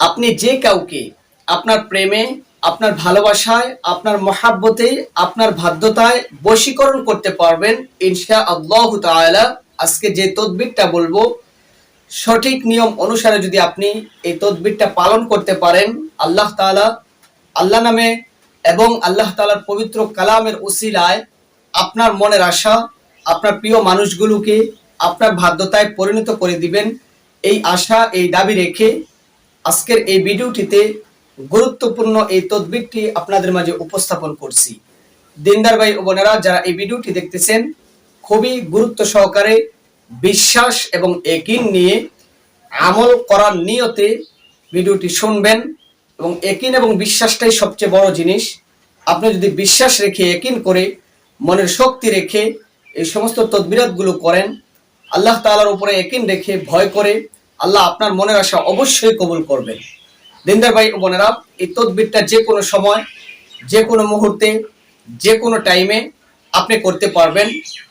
আপনি যে কাউকে আপনার প্রেমে, আপনার ভালোবাসায়, আপনার মহাব্বতে, আপনার বাধ্যতায় বশীকরণ করতে পারবেন ইনশা আল্লাহ তাআলা। আজকে যে তদবিরটা বলব, সঠিক নিয়ম অনুসারে যদি আপনি এই তদবিরটা পালন করতে পারেন, আল্লাহ তাআলা আল্লাহ নামে এবং আল্লাহ তাআলার পবিত্র কালামের উসিলায় আপনার মনের আশা, আপনার প্রিয় মানুষগুলোকে আপনার বাধ্যতায় পরিণত করে দিবেন। এই আশা, এই দাবি রেখে আজকের এই ভিডিওটিতে গুরুত্বপূর্ণ এই তদবিরটি আপনাদের মাঝে উপস্থাপন করছি। দিনদার ভাই ও বোনেরা, যারা এই ভিডিওটি দেখতেছেন, খুবই গুরুত্ব সহকারে বিশ্বাস এবং একিন নিয়ে আমল করার নিয়তে ভিডিওটি শুনবেন এবং একিন এবং বিশ্বাসটাই সবচেয়ে বড় জিনিস। আপনি যদি বিশ্বাস রেখে, একিন করে, মনের শক্তি রেখে এই সমস্ত তদবিরাতগুলো করেন, আল্লাহ তাআলার উপরে একিন রেখে ভয় করে আল্লাহ আপনার মনের আশা অবশ্যই কবুল করবেন। দিনদার ভাই ও বোনেরা, এই তদবিরটা যে কোনো সময়, যে কোনো মুহূর্তে, যে কোনো টাইমে আপনি করতে পারবেন।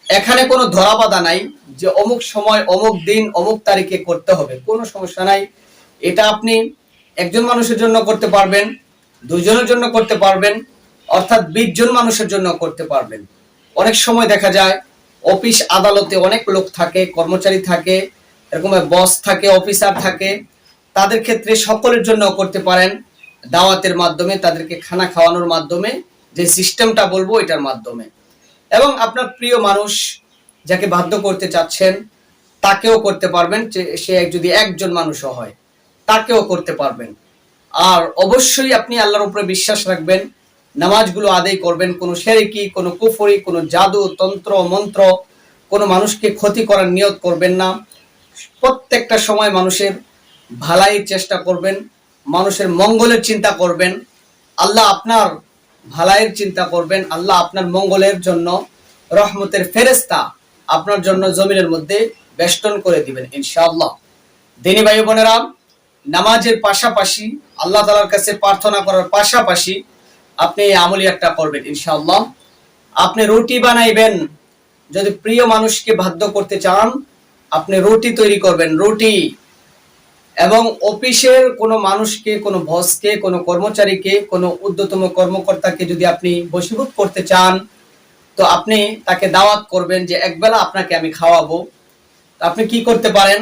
এখানে কোনো ধরা বাধা নাই যে অমুক সময়, অমুক দিন, অমুক তারিখে করতে হবে। কোনো সমস্যা নাই। এটা আপনি একজন মানুষের জন্য করতে পারবেন দুজনের জন্য করতে পারবেন, অর্থাৎ বিশ জন মানুষের জন্য করতে পারবেন। অনেক সময় দেখা যায়, অফিস আদালতে অনেক লোক থাকে, কর্মচারী থাকে এরকম বস থাকে অফিসার থাকে, তাদের ক্ষেত্রে সকলের জন্য করতে পারেন। দাওয়াতের মাধ্যমে, তাদেরকে খানা খাওয়ানোর মাধ্যমে, যে সিস্টেমটা বলব এটার মাধ্যমে। এবং আপনার প্রিয় মানুষ যাকে বাধ্য করতে চাচ্ছেন, তাকেও করতে পারবেন সে যদি একজন মানুষও হয়, তাকেও করতে পারবেন। আর অবশ্যই আপনি আল্লাহর উপরে বিশ্বাস রাখবেন, নামাজগুলো আদায় করবেন, কোনো সেরেকি, কোনো কুফরি, কোনো জাদু, তন্ত্র, মন্ত্র, কোনো মানুষকে ক্ষতি করার নিয়ত করবেন না। প্রত্যেকটা সময় মানুষের ভালাইয়ের চেষ্টা করবেন, মানুষের মঙ্গলের চিন্তা করবেন, আল্লাহ আপনার ভালাইয়ের চিন্তা করবেন, আল্লাহ আপনার মঙ্গলের জন্য রহমতের ফেরেস্তা আপনার জন্য জমিনের মধ্যে বেষ্টন করে দিবেন, ইনশাআল্লাহ। দিনী ভাই বোনেরা, নামাজের পাশাপাশি আল্লাহ তালার কাছে প্রার্থনা করার পাশাপাশি আপনি এই আমলিয়াতটা করবেন, ইনশাআল্লাহ। আপনি রুটি বানাইবেন, যদি প্রিয় মানুষকে বাধ্য করতে চান আপনি রুটি তৈরি করবেন, রুটি। এবং অফিসের কোনো মানুষকে, কোনো বসকে, কোনো কর্মচারীকে, কোনো ঊর্ধ্বতম কর্মকর্তাকে যদি আপনি বশীভূত করতে চান, তো আপনি তাকে দাওয়াত করবেন যে একবেলা আপনাকে আমি খাওয়াবো। আপনি কি করতে পারেন?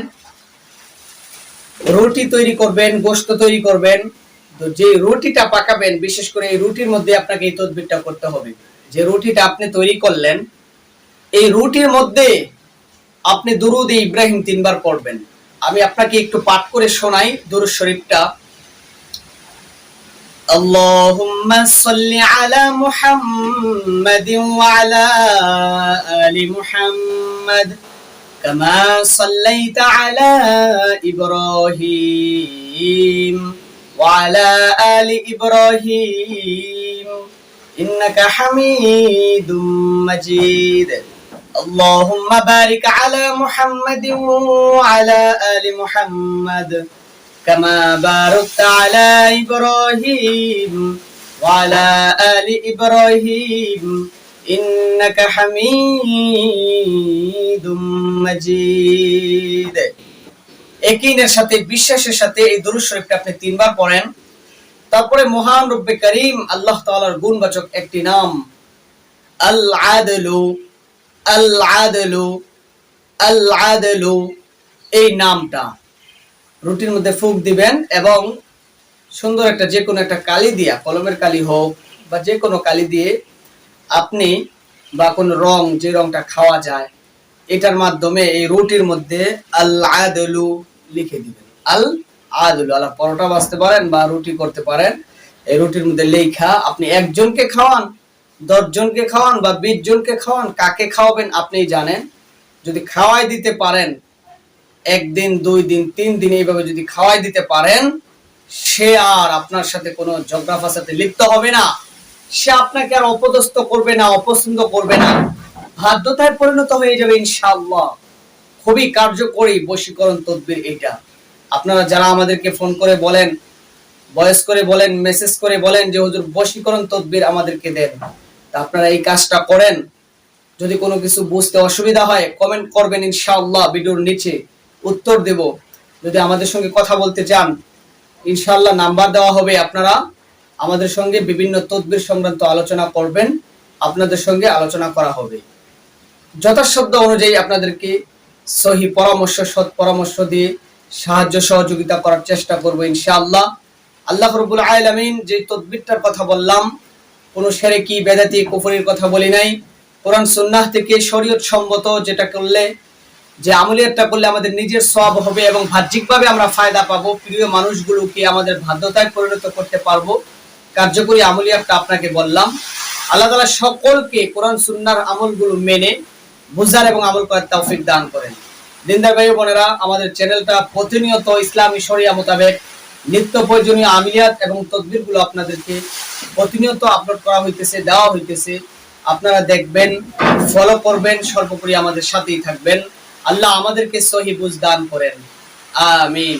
রুটি তৈরি করবেন, গোশত তৈরি করবেন। তো যে রুটিটা পাকাবেন, বিশেষ করে এই রুটির মধ্যে আপনাকে এই তদবিরটা করতে হবে। যে রুটিটা আপনি তৈরি করলেন, এই রুটির মধ্যে আপনি দুরুদ ইব্রাহিম তিনবার পড়বেন আমি আপনাকে একটু পাঠ করে শোনাই দুরুদ শরীফটা اللهم صل على محمد وعلى آل محمد كما صليت على إبراهيم وعلى آل إبراهيم إنك حميد مجيد اللهم بارك على محمد وعلى آل محمد كما باركت على إبراهيم وعلى آل إبراهيم إنك حميد مجيد একিনের সাথে বিশ্বাসের সাথে এই দুরূদ শরীফটা আপনি তিনবার পড়েন তারপরে মহান রব্বে করিম আল্লাহ তাআলার গুণবাচক একটি নাম আল আদলু আল আদলু আল আদলু এই নামটা। রুটির মধ্যে ফুক দিবেন এবং সুন্দর একটা যে কোনো একটা কালি দিয়া, কলমের কালি হোক বা যে কোনো কালি দিয়ে আপনি বা কোনো রং, যে রংটা খাওয়া যায়, এটার মাধ্যমে এই রুটির মধ্যে আল আদলু লিখে দিবেন। আল আদলু আল্লাহ পরোটা বাঁচতে পারেন বা রুটি করতে পারেন, এই রুটির মধ্যে লেখা আপনি একজনকে খাওয়ান দশ জনকে খাওয়ান বা বিশ জনকে খাওয়ান, কাকে খাওয়াবেন আপনি জানেন? যদি খাওয়াই দিতে পারেন, একদিন, দুই দিন, তিন দিন এইভাবে যদি খাওয়াই দিতে পারেন, সে আর আপনার সাথে কোনো ঝগড়া ফাসাতে লিপ্ত হবে না। সে আপনাকে আর অপদস্থ করবে না, অপছন্দ করবে না। বাধ্যতায় পরিণত হয়ে যাবে ইনশাআল্লাহ। খুবই কার্যকরী বশীকরণ তদবির এটা আপনারা যারা আমাদেরকে ফোন করে বলেন ভয়েস করে বলেন, মেসেজ করে বলেন যে, হুজুর, বশীকরণ তদবির আমাদেরকে দেন। আপনারা এই কাজটা করেন। যদি কোনো কিছু বুঝতে অসুবিধা হয় কমেন্ট করবেন ইনশাআল্লাহ ভিডিওর নিচে। উত্তর দেব। যদি আমাদের সঙ্গে কথা বলতে চান, ইনশাআল্লাহ নাম্বার দেওয়া হবে আপনারা। আমাদের সঙ্গে বিভিন্ন তদবির সংক্রান্ত আলোচনা করবেন। আপনাদের সঙ্গে আলোচনা করা হবে। যথাসাধ্য অনুযায়ী আপনাদেরকে সহি পরামর্শ, সৎ পরামর্শ দিয়ে সাহায্য, সহযোগিতা করার চেষ্টা করব ইনশাআল্লাহ। আল্লাহ রবুল আলামিন যে তদবিরটার কথা বললাম কোনো সেরে কি বেদাতি কুফরির কথা বলি নাই? কোরআন সুন্নাহ থেকে শরীয়ত সম্মত যেটা করলে, যে আমলিয়াতটা করলে আমাদের নিজের সব হবে এবং বাহ্যিকভাবে আমরা ফায়দা পাবো, প্রিয় মানুষগুলোকে আমাদের বাধ্যতায় পরিণত করতে পারব। কার্যকরী আমলিয়াতটা আপনাকে বললাম। আল্লাহ তাআলা সকলকে কোরআন সুন্নাহর আমলগুলো মেনে, বুঝার এবং আমল করার তৌফিক দান করেন। দিনদার ভাই বোনেরা, আমাদের চ্যানেলটা প্রতিনিয়ত ইসলামী শরিয়া মোতাবেক নিত্য প্রয়োজনীয় আমিলিয়াত এবং তদবিরগুলো আপনাদেরকে প্রতিনিয়ত আপলোড করা হইতেছে, দেওয়া হইতেছে। আপনারা দেখবেন ফলো করবেন, সর্বোপরি আমাদের সাথেই থাকবেন। আল্লাহ আমাদেরকে সহি বুঝ দান করেন। আমিন।